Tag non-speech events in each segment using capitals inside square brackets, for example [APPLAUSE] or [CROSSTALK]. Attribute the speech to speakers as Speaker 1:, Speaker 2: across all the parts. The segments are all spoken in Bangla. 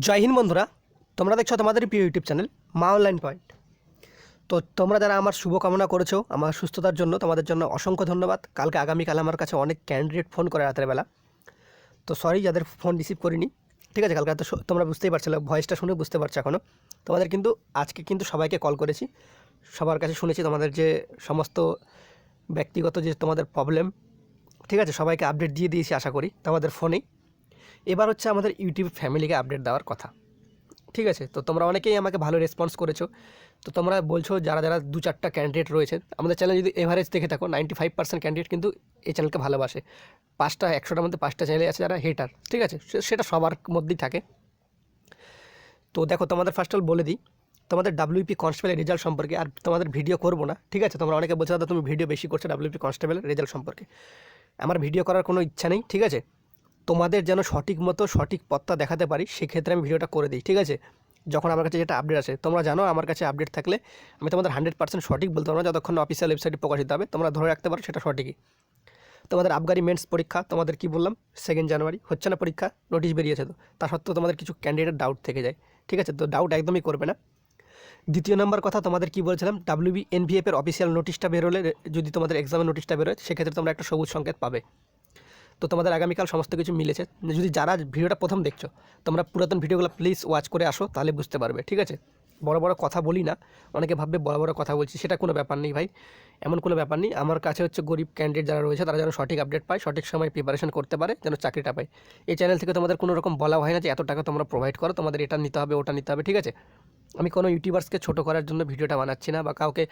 Speaker 1: জয় হিন্দ বন্ধুরা, তোমরা দেখছ তোমাদের প্রিয় YouTube channel Maa online point. তো তোমরা যারা আমার শুভকামনা করেছ, আমার সুস্থতার জন্য তোমাদের জন্য অসংখ্য ধন্যবাদ। কালকে আগামীকাল আমার কাছে অনেক ক্যান্ডিডেট ফোন করে রাতের বেলা। তো সরি যাদের ফোন রিসিভ করিনি। ঠিক আছে, কালকে তো তোমরা বুঝতেই পারছিলে ভয়েসটা শুনে বুঝতে পারছ এখনও তোমাদের কিন্তু আজকে কিন্তু সবাইকে কল করেছি। সবার কাছে শুনেছি তোমাদের যে সমস্ত ব্যক্তিগত যে তোমাদের প্রবলেম ঠিক আছে, সবাইকে আপডেট দিয়ে দিয়েছি আশা করি তোমাদের ফোনেই এবার হচ্ছে আমাদের ইউটিউব ফ্যামিলিকে আপডেট দেওয়ার কথা। ঠিক আছে? তো তোমরা অনেকেই আমাকে ভালো রেসপন্স করেছ। তো তোমরা বলছো যারা যারা দু চারটা ক্যান্ডিডেট রয়েছে, আমাদের চ্যানেল যদি এভারেজ দেখে থাকো নাইনটি ফাইভ পার্সেন্ট ক্যান্ডিডেট কিন্তু এই চ্যানেলকে ভালোবাসে। পাঁচটা, একশোটার মধ্যে পাঁচটা চ্যানেলে আছে যারা হেটার ঠিক আছে? সেটা সবার মধ্যেই থাকে। তো দেখো, তোমাদের ফার্স্ট অল বলে দিই, তোমাদের ডাব্লিউপি কনস্টেবলের রেজাল্ট সম্পর্কে আর তোমাদের ভিডিও করব না, ঠিক আছে? তোমরা অনেকে বলছো, দাদা, তুমি ভিডিও বেশি করছ ডাব্লিউপি কনস্টেবলের রেজাল্ট সম্পর্কে। আমার ভিডিও করার কোনো ইচ্ছা নেই, ঠিক আছে? তোমাদের যেন সঠিক মতো সঠিক পথটা দেখাতে পারি, সেক্ষেত্রে আমি ভিডিওটা করে দিই, ঠিক আছে? যখন আমার কাছে যেটা আপডেট আসে, তোমরা জানো আমার কাছে আপডেট থাকলে আমি তোমাদের হান্ড্রেড পার্সেন্ট সঠিক বলতে পারব না, যতক্ষণ অফিসিয়াল ওয়েবসাইটে প্রকাশিত হবে, তোমরা ধরে রাখতে পারো সেটা সঠিকই। তোমাদের আবগারি মেন্স পরীক্ষা, তোমাদের কি বললাম? সেকেন্ড জানুয়ারি হচ্ছে না পরীক্ষা নোটিশ বেরিয়েছে তো, তা সত্ত্বেও তোমাদের কিছু ক্যান্ডিডেট ডাউট থেকে যায়, ঠিক আছে? তো ডাউট একদমই করবে না। দ্বিতীয় নম্বর কথা, তোমাদের কি বলছিলাম? ডাব্লিউবি এনভিএফের অফিসিয়াল নোটিশটা বেরোলে, যদি তোমাদের এক্সামের নোটিশটা বেরোয়, সেক্ষেত্রে তোমরা একটা সবুজ সংকেত পাবে। তো তোমাদের আগামীকাল সমস্ত কিছু মিলেছে। যদি যারা ভিডিওটা প্রথম দেখছ, তোমরা পুরাতন ভিডিওগুলো প্লিজ ওয়াচ করে আসো, তাহলে বুঝতে পারবে, ঠিক আছে? বড় বড় কথা বলি না, অনেকে ভাববে বড় বড় কথা বলছি, সেটা কোনো ব্যাপার নেই ভাই, এমন কোনো ব্যাপার নেই। আমার কাছে হচ্ছে গরিব ক্যান্ডিডেট যারা রয়েছে, তারা যেন সঠিক আপডেট পায়, সঠিক সময় প্রিপারেশন করতে পারে, যেন চাকরিটা পায়। এই চ্যানেল থেকে তোমাদের কোনো রকম বলা হয় না যে, এত টাকা তোমরা প্রোভাইড করো, তোমাদের এটা নিতে হবে, ওটা নিতে হবে ঠিক আছে? আমি কোনো ইউটিউবার্সকে ছোটো করার জন্য ভিডিওটা বানাচ্ছি না বা কাউকে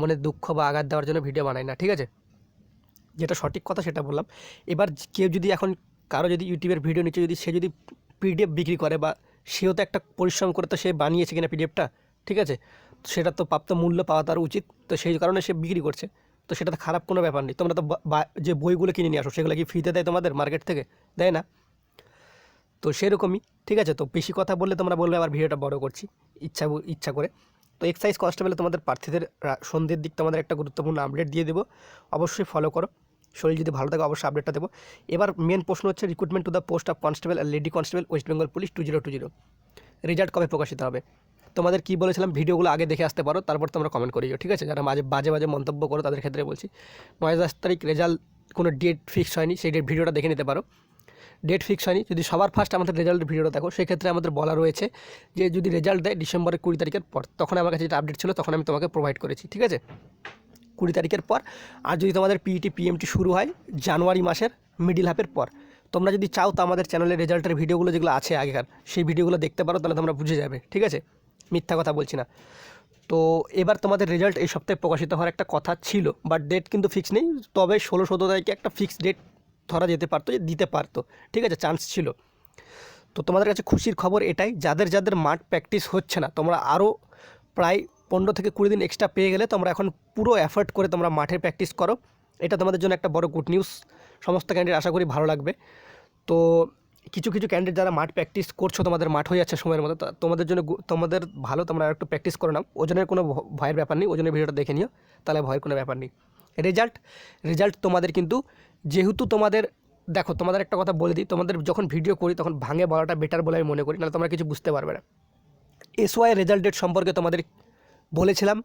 Speaker 1: মনে দুঃখ বা আঘাত দেওয়ার জন্য ভিডিও বানাই না, ঠিক আছে? যেটা সঠিক কথা সেটা বললাম। এবার কেউ যদি এখন কারও যদি ইউটিউবের ভিডিও নিচে যদি সে যদি পিডিএফ বিক্রি করে বা সেও তো একটা পরিশ্রম করে তো সে বানিয়েছে কিনা পিডিএফটা, ঠিক আছে? সেটা তো প্রাপ্ত মূল্য পাওয়া তার উচিত, তো সেই কারণে সে বিক্রি করছে। তো সেটা তো খারাপ কোনো ব্যাপার নেই। তোমরা তো যে বইগুলো কিনে নিয়ে আসো, সেগুলো কি ফ্রিতে দেয় তোমাদের মার্কেট থেকে? দেয় না? তো সেরকমই, ঠিক আছে? তো বেশি কথা বললে তোমরা বলবে, আবার ভিডিওটা বড় করছি। ইচ্ছা ইচ্ছা করে। তো এক্সাইজ কনস্টেবলে তোমাদের প্রার্থীদের সন্ধ্যের দিক তোমাদের একটা গুরুত্বপূর্ণ আপডেট দিয়ে দেবো। অবশ্যই ফলো করো। শরীর যদি ভালো থাকে, অবশ্যই আপডেটটা দেবো। এবার মেন প্রশ্ন হচ্ছে recruitment to the post of constable R lady constable West Bengal police two zero two zero result কবে প্রকাশিত হবে? তোমাদের কি বলেছিলাম? ভিডিওগুলো আগে দেখে আসতে পারো, তারপর তোমরা কমেন্ট করিও ঠিক আছে? যারা মাঝে, বাজে বাজে মন্তব্য করো, তাদের ক্ষেত্রে বলছি। নয় দশ তারিখ রেজাল্ট কোনো ডেট ফিক্স হয়নি, সেই ডেট ভিডিওটা দেখে নিতে পারো। ডেট ফিক্স হয়নি, যদি সবার ফার্স্ট আমাদের রেজাল্টের ভিডিওটা দেখো, সেক্ষেত্রে আমাদের বলা রয়েছে যে যদি রেজাল্ট দেয় ডিসেম্বরের কুড়ি তারিখের পর, তখন আমার কাছে যেটা আপডেট ছিল, তখন আমি তোমাকে প্রোভাইড করেছি, ঠিক আছে? কুড়ি তারিখের পর। আর যদি তোমাদের E পিইটি পিএমটি শুরু হয় জানুয়ারি মাসের মিডিল হাফের পর, তোমরা যদি চাও তো আমাদের চ্যানেলের রেজাল্টের ভিডিওগুলো যেগুলো আছে আগেকার, সেই ভিডিওগুলো দেখতে পারো, তাহলে তোমরা বুঝে যাবে, ঠিক আছে? মিথ্যা কথা বলছি না। তো এবার তোমাদের রেজাল্ট এই সপ্তাহে প্রকাশিত হওয়ার একটা কথা ছিল বাট ডেট কিন্তু ফিক্স নেই, তবে ষোলো সতেরো তারিখে একটা ফিক্স ডেট ধরা যেতে পারতো, যে দিতে পারতো, ঠিক আছে? চান্স ছিল। তো তোমাদের কাছে খুশির খবর এটাই, যাদের যাদের মাঠ প্র্যাকটিস হচ্ছে না, তোমরা আরও প্রায় পনেরো থেকে কুড়ি দিন এক্সট্রা পেয়ে গেলে তোমরা এখন পুরো এফর্ট করে তোমরা মাঠে প্র্যাকটিস করো। এটা তোমাদের জন্য একটা বড় গুড নিউজ সমস্ত ক্যান্ডিডেট আশা করি ভালো লাগবে। তো কিছু কিছু ক্যান্ডিডেট যারা মাঠ প্র্যাকটিস করছ, তোমাদের মাঠ হয়ে যাচ্ছে সময়ের মতো তোমাদের জন্য তোমাদের ভালো, তোমরা আর একটু প্র্যাকটিস করে নাও। ওজনের কোনো ভয়ের ব্যাপার নেই, ওজনের ভিডিওটা দেখে নিও, তাহলে ভয়ের কোনো ব্যাপার নেই। রেজাল্ট রেজাল্ট তোমাদের কিন্তু যেহেতু তোমাদের, দেখো তোমাদের একটা কথা বলে দিই, তোমাদের যখন ভিডিও করি, তখন ভাঙে বলাটা বেটার বলে আমি মনে করি, নাহলে তোমরা কিছু বুঝতে পারবে না। এসওয়াই রেজাল্ট ডেট সম্পর্কে তোমাদের বলেছিলাম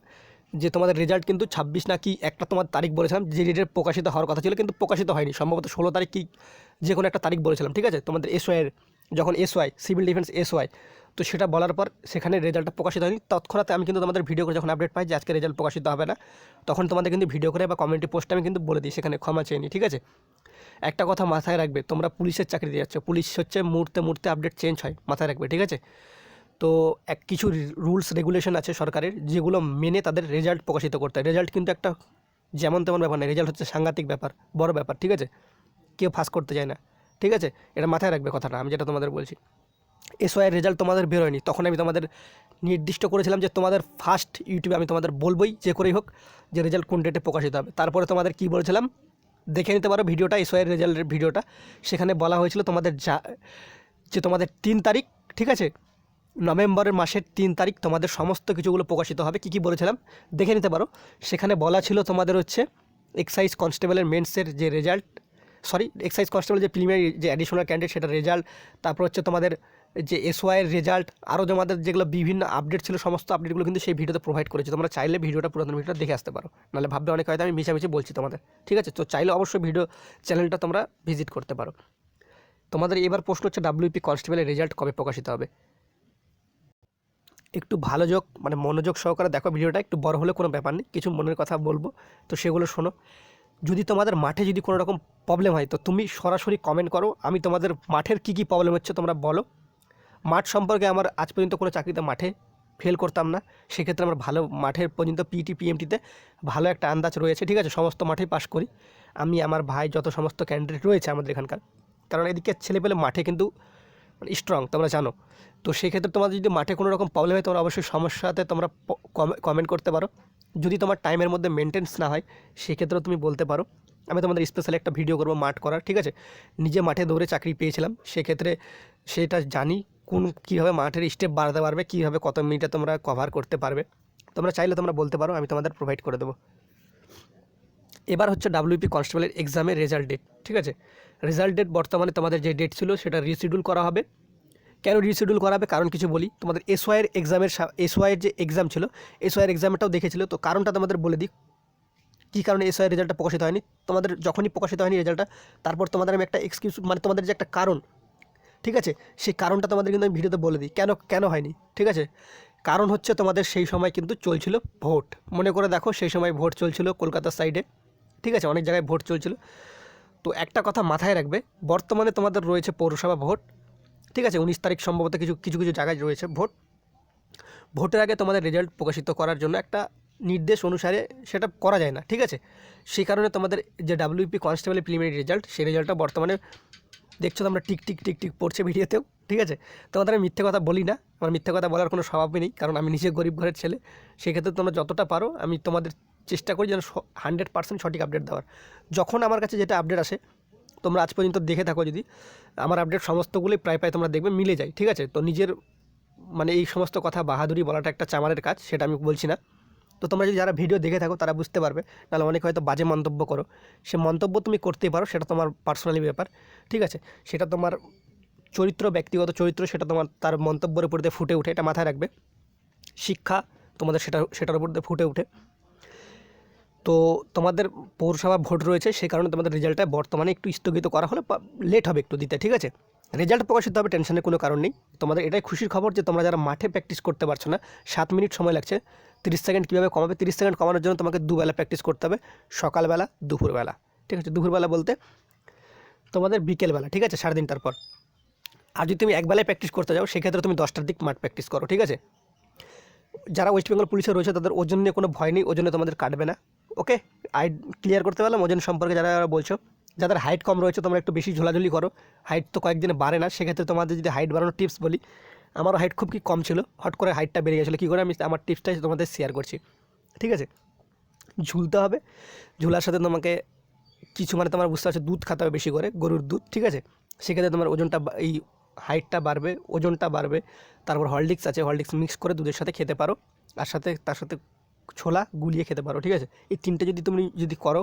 Speaker 1: যে তোমাদের রেজাল্ট কিন্তু ছাব্বিশ না কি একটা তোমার তারিখ বলেছিলাম, যে ডেটের প্রকাশিত হওয়ার কথা ছিল, কিন্তু প্রকাশিত হয়নি। সম্ভবত ষোলো তারিখ কি যে কোনো একটা তারিখ বলেছিলাম, ঠিক আছে? তোমাদের এসওয়াইয়ের যখন এসওয়াই সিভিল ডিফেন্স এসওয়াই তো সেটা বলার পর সেখানে রেজাল্টটা প্রকাশিত হয়নি। তৎক্ষণাৎ আমি কিন্তু তোমাদের ভিডিও করে যখন আপডেট পাই যে আজকে রেজাল্ট প্রকাশিত হবে না, তখন তোমাদের কিন্তু ভিডিও করে বা কমেন্টে পোস্টে আমি কিন্তু বলে দিই, সেখানে ক্ষমা চেয়ে ঠিক আছে? একটা কথা মাথায় রাখবে, তোমরা পুলিশের চাকরি দিয়ে যাচ্ছ, পুলিশ হচ্ছে মুহূর্তে মুহূর্তে আপডেট চেঞ্জ হয়, মাথায় রাখবে, ঠিক আছে? তো এক কিছু রুলস রেগুলেশন আছে সরকারের, যেগুলো মেনে তাদের রেজাল্ট প্রকাশিত করতে হয়। রেজাল্ট কিন্তু একটা যেমন তেমন ব্যাপার না রেজাল্ট হচ্ছে সাংঘাতিক ব্যাপার, বড় ব্যাপার, ঠিক আছে? কেউ ফাঁস করতে যায় না, ঠিক আছে? এটা মাথায় রাখবে কথাটা, আমি যেটা তোমাদের বলছি। এসওয়াইয়ের রেজাল্ট তোমাদের বেরোয়নি, তখন আমি তোমাদের নির্দিষ্ট করেছিলাম যে তোমাদের ফার্স্ট ইউটিউবে আমি তোমাদের বলবই, যে করেই হোক, যে রেজাল্ট কোন ডেটে প্রকাশিত হবে। তারপরে তোমাদের কি বলেছিলাম? দেখে নিতে পারো ভিডিওটা এসওয়াইয়ের রেজাল্টের ভিডিওটা। সেখানে বলা হয়েছিল তোমাদের যা, যে তোমাদের তিন তারিখ, ঠিক আছে? নভেম্বরের মাসের তিন তারিখ তোমাদের সমস্ত কিছুগুলো প্রকাশিত হবে। কী কী বলেছিলাম? দেখে নিতে পারো। সেখানে বলা ছিল তোমাদের হচ্ছে এক্সাইজ কনস্টেবলের মেন্সের যে রেজাল্ট সরি এক্সাইজ কনস্টেবল যে প্রিলিমিনারি যে অ্যাডিশনাল ক্যান্ডিডেট সেটা রেজাল্ট তারপর হচ্ছে তোমাদের যে এসওয়াইয়ের রেজাল্ট আরও তোমাদের যেগুলো বিভিন্ন আপডেট ছিল, সমস্ত আপডেটগুলো কিন্তু সেই ভিডিওতে প্রোভাইড করেছে। তোমরা চাইলে ভিডিওটা পুরাতন ভিডিওটা দেখে আসতে পারো। নাহলে ভাববে অনেক হয়তো আমি মিশামিশি বলছি তোমাদের। ঠিক আছে? তো চাইলে অবশ্যই ভিডিও চ্যানেলটা তোমরা ভিজিট করতে পারো। তোমাদের এবার প্রশ্ন হচ্ছে ডাব্লিউপি কনস্টেবলের রেজাল্ট কবে প্রকাশিত হবে? একটু ভালো যোগ মানে মনোযোগ সহকারে দেখো ভিডিওটা, একটু বড় হলে কোনো ব্যাপার নেই, কিছু মনের কথা বলব। তো সেগুলো শোনো। যদি তোমাদের মাঠে যদি কোনো রকম প্রবলেম হয়, তো তুমি সরাসরি কমেন্ট করো। আমি তোমাদের মাঠের কী কী প্রবলেম হচ্ছে তোমরা বলো। মাঠ সম্পর্কে আমার আজ পর্যন্ত কোনো চাকরিতে মাঠে ফেল করতাম না। সেক্ষেত্রে আমার ভালো মাঠের পর্যন্ত পিটি পিএমটিতে ভালো একটা আন্দাজ রয়েছে, ঠিক আছে? সমস্ত মাঠেই পাশ করি। আমি, আমার ভাই, যত সমস্ত ক্যান্ডিডেট রয়েছে আমাদের এখানকার, কারণ এদিকে ছেলেপেলে মাঠে কিন্তু স্ট্রং তোমরা জানো। তো সেক্ষেত্রে তোমাদের যদি মাঠে কোনো রকম প্রবলেম হয়, তোমরা অবশ্যই সমস্যাতে তোমরা কমেন্ট করতে পারো। যদি তোমার টাইমের মধ্যে মেনটেন্স না হয়, সেক্ষেত্রেও তুমি বলতে পারো। আমি তোমাদের স্পেশাল একটা ভিডিও করব মাঠ করার, ঠিক আছে? নিজে মাঠে দৌড়ে চাকরি পেয়েছিলাম। সেক্ষেত্রে সেটা জানি কোন, কীভাবে মাঠের স্টেপ বাড়াতে পারবে, কীভাবে কত মিনিটে তোমরা কভার করতে পারবে। তোমরা চাইলে তোমরা বলতে পারো, আমি তোমাদের প্রোভাইড করে দেবো। এবার হচ্ছে ডাব্লিউপি কনস্টেবলের এক্সামের রেজাল্ট ডেট ঠিক আছে? রেজাল্ট ডেট বর্তমানে তোমাদের যে ডেট ছিল সেটা রিশিডিউল করা হবে। কেন রিশিডিউল করা হবে কারণ কিছু বলি। তোমাদের এসওয়াইয়ের এক্সামের এসওয়াইয়ের যে এক্সাম ছিল এসওয়াইয়ের এক্সামটাও দেখেছিল। তো কারণটা তোমাদের বলে দিই। কী কারণে এসওয়াই রেজাল্টটা প্রকাশিত হয়নি? তোমাদের যখনই প্রকাশিত হয়নি রেজাল্টটা তারপর তোমাদের আমি একটা এক্সকিউজ মানে তোমাদের যে একটা কারণ, ঠিক আছে? সেই কারণটা তোমাদের কিন্তু আমি ভিডিওতে বলে দিই। কেন কেন হয়নি? ঠিক আছে? কারণ হচ্ছে তোমাদের সেই সময় কিন্তু চলছিল ভোট। মনে করে দেখো, সেই সময় ভোট চলছিল কলকাতার সাইডে ঠিক আছে, অনেক জায়গায় ভোট চলছিল। তো একটা কথা মাথায় রাখবে, বর্তমানে তোমাদের রয়েছে পৌরসভা ভোট, ঠিক আছে, উনিশ তারিখ সম্ভবত কিছু কিছু কিছু জায়গায় রয়েছে ভোট। ভোটের আগে তোমাদের রেজাল্ট প্রকাশিত করার জন্য একটা নির্দেশ অনুসারে সেটা করা যায় না, ঠিক আছে? সেই কারণে তোমাদের যে ডাব্লিউপি কনস্টেবলের প্রিলিমিনারি রেজাল্ট সেই রেজাল্টটা বর্তমানে দেখছ তোমরা, টিক টিক টিক টিক পড়ছে ভিডিওতেও, ঠিক আছে? তোমাদের আমি মিথ্যে কথা বলি না, আমার মিথ্যে কথা বলার কোনো স্বভাবই নেই, কারণ আমি নিজে গরিব ঘরের ছেলে। সেক্ষেত্রে তোমরা যতটা পারো, আমি তোমাদের চেষ্টা করি যেন হান্ড্রেড পার্সেন্ট সঠিক আপডেট দেওয়ার। যখন আমার কাছে যেটা আপডেট আসে, তোমরা আজ পর্যন্ত দেখে থাকো যদি, আমার আপডেট সমস্তগুলোই প্রায় প্রায় তোমরা দেখবে, মিলে যায়, ঠিক আছে? তো নিজের মানে এই সমস্ত কথা বাহাদুরি বলাটা একটা চামারের কাজ, সেটা আমি বলছি না। তো তোমরা যদি যারা ভিডিও দেখে থাকো, তারা বুঝতে পারবে, নাহলে অনেকে হয়তো বাজে মন্তব্য করো। সে মন্তব্য তুমি করতেই পারো, সেটা তোমার পার্সোনালি ব্যাপার, ঠিক আছে? সেটা তোমার চরিত্র, ব্যক্তিগত চরিত্র, সেটা তোমার, তার মন্তব্যের উপর দিয়ে ফুটে উঠে এটা মাথায় রাখবে। শিক্ষা তোমাদের সেটা সেটার উপর দিয়ে ফুটে উঠে তো তোমাদের পৌরসভা ভোট রয়েছে, সেই কারণে তোমাদের রেজাল্টটা বর্তমানে একটু স্থগিত করা হলে লেট হবে একটু দিতে, ঠিক আছে? রেজাল্ট প্রকাশিত হবে টেনশনের কোনো কারণ নেই। তোমাদের এটাই খুশির খবর যে তোমরা যারা মাঠে প্র্যাকটিস করতে পারছ না, সাত মিনিট সময় লাগছে, তিরিশ সেকেন্ড কীভাবে কমাবে, তিরিশ সেকেন্ড কমানোর জন্য তোমাকে দুবেলা প্র্যাকটিস করতে হবে, সকালবেলা, দুপুরবেলা, ঠিক আছে? দুপুরবেলা বলতে তোমাদের বিকেলবেলা, ঠিক আছে? সাড়ে তিনটার পর। আর যদি তুমি একবেলায় প্র্যাকটিস করতে যাও, সেক্ষেত্রে তুমি দশটার দিক মাঠ প্র্যাকটিস করো, ঠিক আছে? যারা ওয়েস্ট বেঙ্গল পুলিশে রয়েছে, তাদের ওজন নিয়ে কোনো ভয় নেই, ওজনে তোমাদের কাটবে না। ওকে আই ক্লিয়ার করতে পারলাম। ওজন সম্পর্কে যারা বলছো, যাদের হাইট কম রয়েছে, তোমরা একটু বেশি ঝোলাঝুলি করো। হাইট তো কয়েকদিনে বাড়ে না, সেক্ষেত্রে তোমাদের যদি হাইট বাড়ানোর টিপস বলি, আমারও হাইট খুব কি কম ছিল, হট করে হাইটটা বেড়ে গেছিল। কী করে আমি আমার টিপসটাই তোমাদের শেয়ার করছি। ঠিক আছে? ঝুলতে হবে। ঝুলার সাথে তোমাকে কিছু মানে তোমার বুঝতে পারছ, দুধ খেতে হবে বেশি করে, গরুর দুধ, ঠিক আছে? সেক্ষেত্রে তোমার ওজনটা এই হাইটটা বাড়বে, ওজনটা বাড়বে। তারপর হলডিক্স আছে হলডিক্স মিক্স করে দুধের সাথে খেতে পারো। আর সাথে, তার সাথে ছোলা গুলিয়ে খেতে পারো, ঠিক আছে? এই তিনটে যদি তুমি যদি করো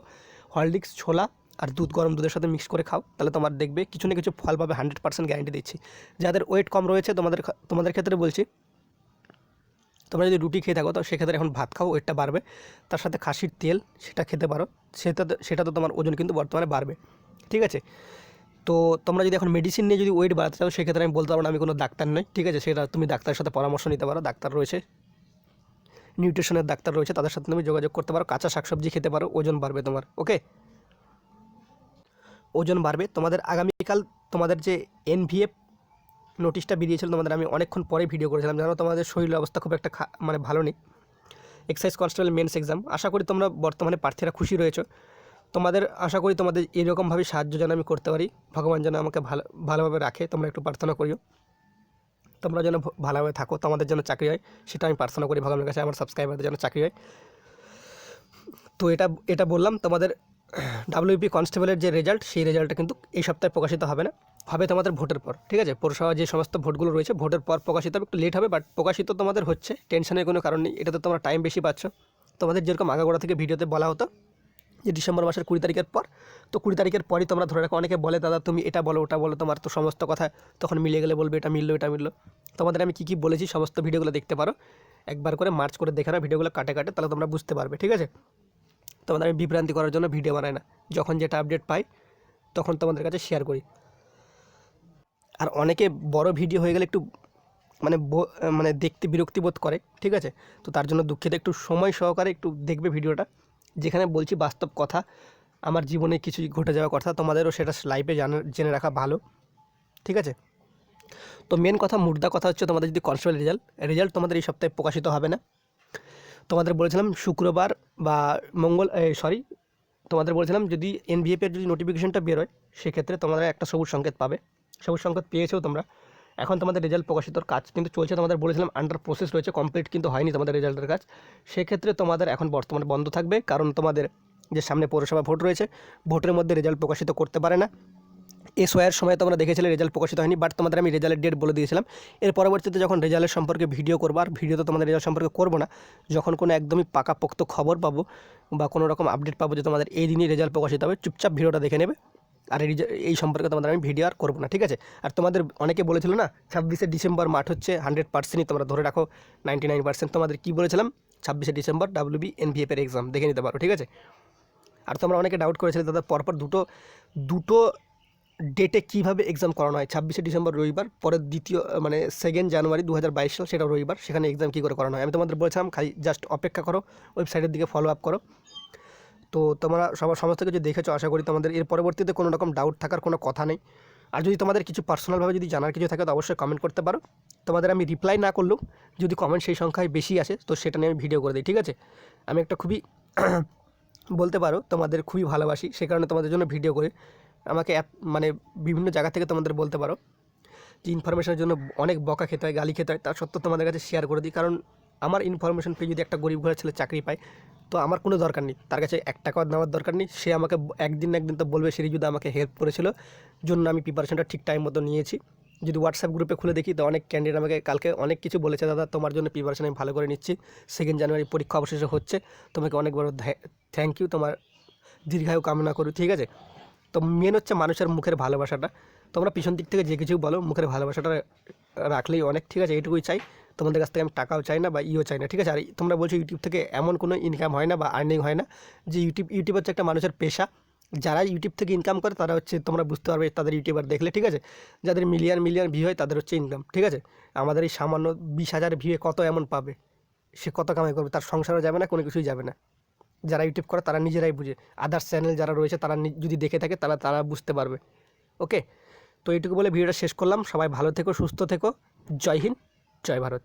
Speaker 1: হলডিক্স ছোলা আর দুধ গরম দুধের সাথে মিক্স করে খাও, তাহলে তোমার দেখবে কিছু না কিছু ফল পাবে হান্ড্রেড পার্সেন্ট গ্যারান্টি দিচ্ছি। যাদের ওয়েট কম রয়েছে, তোমাদের তোমাদের ক্ষেত্রে বলছি, তোমরা যদি রুটি খেয়ে থাকো, তো সেক্ষেত্রে এখন ভাত খাও ওয়েটটা বাড়বে। তার সাথে খাসির তেল, সেটা খেতে পারো। সেটা সেটা তো তোমার ওজন কিন্তু বর্তমানে বাড়বে, ঠিক আছে? তো তোমরা যদি এখন মেডিসিন নিয়ে যদি ওয়েট বাড়াতে চাও, সেক্ষেত্রে আমি বলতে পারব না, আমি কোনো ডাক্তার নই, ঠিক আছে? সেটা তুমি ডাক্তারের সাথে পরামর্শ নিতে পারো, ডাক্তার রয়েছে। নিউট্রিশনের ডাক্তার রয়েছে, তাদের সাথে তুমি যোগাযোগ করতে পারো, কাঁচা শাকসবজি খেতে পারো, ওজন বাড়বে তোমার, ওকে? ওজন বাড়বে। তোমাদের আগামীকাল তোমাদের যে এনভিএফ নোটিশটা বেরিয়েছিল, তোমাদের আমি অনেকক্ষণ পরে ভিডিও করেছিলাম। জানো, তোমাদের শরীরের অবস্থা খুব একটা মানে ভালো নেই। এক্সাইজ কনস্টেবল মেন্স এক্সাম আশা করি তোমরা বর্তমানে প্রার্থীরা খুশি রয়েছো। তোমাদের, আশা করি তোমাদের এরকমভাবে সাহায্য যেন আমি করতে পারি। ভগবান যেন আমাকে ভালো ভালোভাবে রাখে। তোমরা একটু প্রার্থনা করিও। তোমরা যেন ভালোভাবে থাকো তোমাদের যেন চাকরি হয়, সেটা আমি প্রার্থনা করি ভগবানের কাছে, আমার সাবস্ক্রাইবারদের যেন চাকরি হয়। তো এটা এটা বললাম, তোমাদের ডাব্লিউপি কনস্টেবলের যে রেজাল্ট সেই রেজাল্টটা কিন্তু এই সপ্তাহে প্রকাশিত হবে না, হবে তোমাদের ভোটের পর, ঠিক আছে? পৌরসভা যে সমস্ত ভোটগুলো রয়েছে, ভোটের পর প্রকাশিত হবে, একটু লেট হবে বাট প্রকাশিত তোমাদের হচ্ছে টেনশনের কোনো কারণ নেই, এটাতে তোমরা টাইম বেশি পাচ্ছ। তোমাদের যেরকম আগাগোড়া থেকে ভিডিওতে বলা হতো যে ডিসেম্বর মাসের কুড়ি তারিখের পর, তো কুড়ি তারিখের পরই তোমরা ধরে রাখো, অনেকে বলে, দাদা, তুমি এটা বলো, ওটা বলো, তোমার তো সমস্ত কথা তখন মিলে গেলে বলবে, এটা মিললো এটা মিললো। তোমাদের আমি কী কী বলেছি, সমস্ত ভিডিওগুলো দেখতে পারো। একবার করে মার্চ করে দেখে না ভিডিওগুলো কাটে কাটে, তাহলে তোমরা বুঝতে পারবে, ঠিক আছে? তোমাদের আমি বিভ্রান্তি করার জন্য ভিডিও বানাই না। যখন যেটা আপডেট পাই, তখন তোমাদের কাছে শেয়ার করি। আর অনেকে বড় ভিডিও হয়ে গেলে একটু মানে মানে দেখতে বিরক্তি বোধ করে, ঠিক আছে? তো তার জন্য দুঃখিত, একটু সময় সহকারে একটু দেখবে ভিডিওটা। যেখানে বলছি বাস্তব কথা, আমার জীবনে কিছু ঘটে যাওয়া কথা, তোমাদেরও সেটা লাইভে জানা, জেনে রাখা ভালো, ঠিক আছে? তো মেন কথা, মুর্দা কথা হচ্ছে তোমাদের যদি কনস্টেবল রেজাল্ট রেজাল্ট তোমাদের এই সপ্তাহে প্রকাশিত হবে না। তোমাদের বলেছিলাম শুক্রবার বা মঙ্গল সরি তোমাদের বলেছিলাম যদি এনভিএফের যদি নোটিফিকেশনটা বেরোয়, সেক্ষেত্রে তোমরা একটা সবুজ সংকেত পাবে। সবুজ সংকেত পেয়েছেও তোমরা। এখন তোমাদের রেজাল্ট প্রকাশিতর কাজ কিন্তু চলছে, তোমাদের বলেছিলাম আন্ডার প্রসেস রয়েছে কমপ্লিট কিন্তু হয়নি তোমাদের রেজাল্টের কাজ। সেক্ষেত্রে তোমাদের এখন বর্তমানে বন্ধ থাকবে, কারণ তোমাদের যে সামনে পৌরসভা ভোট রয়েছে, ভোটের মধ্যে রেজাল্ট প্রকাশিত করতে পারে না। এস ওয়ার সময় তোমরা দেখেছিলে রেজাল্ট প্রকাশিত হয়নি বাট তোমাদের আমি রেজাল্টের ডেট বলে দিয়েছিলাম। এর পরবর্তীতে যখন রেজাল্টের সম্পর্কে ভিডিও করব, আর ভিডিও তো তোমাদের রেজাল্ট সম্পর্কে করব না, যখন কোনো একদমই পাকাপোক্ত খবর পাবো বা কোনো রকম আপডেট পাবো যে তোমাদের এই দিনই রেজাল্ট প্রকাশিত হবে, চুপচাপ ভিডিওটা দেখে নেবে। আর এই সম্পর্কে তোমাদের আমি ভিডিও আর করব না, ঠিক আছে? আর তোমাদের অনেকে বলেছিল না, ছাব্বিশে ডিসেম্বর মাঠ হচ্ছে হান্ড্রেড পার্সেন্টই তোমরা ধরে রাখো নাইনটি নাইন পার্সেন্ট তোমাদের কী বলেছিলাম? ছাব্বিশে ডিসেম্বর ডাব্লিউবি এনভিএফের এক্সাম দেখে নিতে পারো, ঠিক আছে? আর তোমরা অনেকে ডাউট করেছিলে, দাদা, পরপর দুটো দুটো ডেটে কীভাবে এক্সাম করানো হয়? ছাব্বিশে ডিসেম্বর রবিবার, পরের দ্বিতীয় মানে সেকেন্ড জানুয়ারি দু হাজার বাইশ সাল, সেটা রবিবার, সেখানে এক্সাম কী করে করানো হয়? আমি তোমাদের বলেছিলাম, খালি জাস্ট অপেক্ষা করো ওয়েবসাইটের দিকে ফলো আপ করো। তো তোমরা সবার সমস্ত কিছু দেখেছ, আশা করি তোমাদের এর পরবর্তীতে কোনো রকম ডাউট থাকার কোনো কথা নেই। আর যদি তোমাদের কিছু পার্সোনালভাবে যদি জানার কিছু থাকে তো অবশ্যই কমেন্ট করতে পারো। তোমাদের আমি রিপ্লাই না করলেও যদি কমেন্ট সেই সংখ্যায় বেশি আসে, তো সেটা নিয়ে আমি ভিডিও করে দিই, ঠিক আছে? আমি একটা খুবই [CLEARS THROAT] বলতে পারো, তোমাদের খুবই ভালোবাসি, সে কারণে তোমাদের জন্য ভিডিও করি। আমাকে মানে বিভিন্ন জায়গা থেকে তোমাদের বলতে পারো। যে ইনফরমেশনের জন্য অনেক বকা খেতে হয়, গালি খেতে হয় তার সত্ত্বেও তোমাদের কাছে শেয়ার করে দিই। কারণ আমার ইনফরমেশন পেয়ে যদি একটা গরিব ঘরের ছেলে চাকরি পায়, তো আমার কোনো দরকার নেই। তার কাছে এক টাকাও নেওয়ার দরকার নেই। সে আমাকে একদিন একদিন তো বলবে সে যদি আমাকে হেল্প করেছিল, জন্য আমি প্রিপারেশনটা ঠিক টাইম মতো নিয়েছি। যদি হোয়াটসঅ্যাপ গ্রুপে খুলে দেখি, তো অনেক ক্যান্ডিডেট আমাকে কালকে অনেক কিছু বলেছে, দাদা, তোমার জন্য প্রিপারেশন আমি ভালো করে নিচ্ছি। সেকেন্ড জানুয়ারি পরীক্ষা অবশেষে হচ্ছে। তোমাকে অনেক বড় থ্যাংক ইউ তোমার দীর্ঘায়ু কামনা করি। ঠিক আছে? তো মেন হচ্ছে মানুষের মুখের ভালোবাসাটা। তোমরা পিছন দিক থেকে যে কিছু বলো, মুখের ভালোবাসাটা রাখলেই অনেক। ঠিক আছে? এইটুকুই চাই। তোমাদের কাছ থেকে আমি টাকাও চাই না বা ইও চাই না, ঠিক আছে? আর তোমরা বলছো ইউটিউব থেকে এমন কোনো ইনকাম হয় না বা আর্নিং হয় না, যে ইউটিউব ইউটিউব হচ্ছে একটা মানুষের পেশা। যারা ইউটিউব থেকে ইনকাম করে, তারা হচ্ছে, তোমরা বুঝতে পারবে তাদের ইউটিউবার দেখলে, ঠিক আছে? যাদের মিলিয়ন মিলিয়ন ভিউ হয়, তাদের হচ্ছে ইনকাম ঠিক আছে? আমাদের এই সামান্য বিশ হাজার ভিউয়ে কত এমন পাবে? সে কত কামাই করবে? তার সংসারও যাবে না, কোনো কিছুই যাবে না। যারা ইউটিউব করে, তারা নিজেরাই বুঝে। আদার্স চ্যানেল যারা রয়েছে, তারা যদি দেখে থাকে তারা তারা বুঝতে পারবে। ওকে তো এইটুকু বলে ভিডিওটা শেষ করলাম। সবাই ভালো থেকো, সুস্থ থেকো। জয় হিন্দ। জয় ভারত।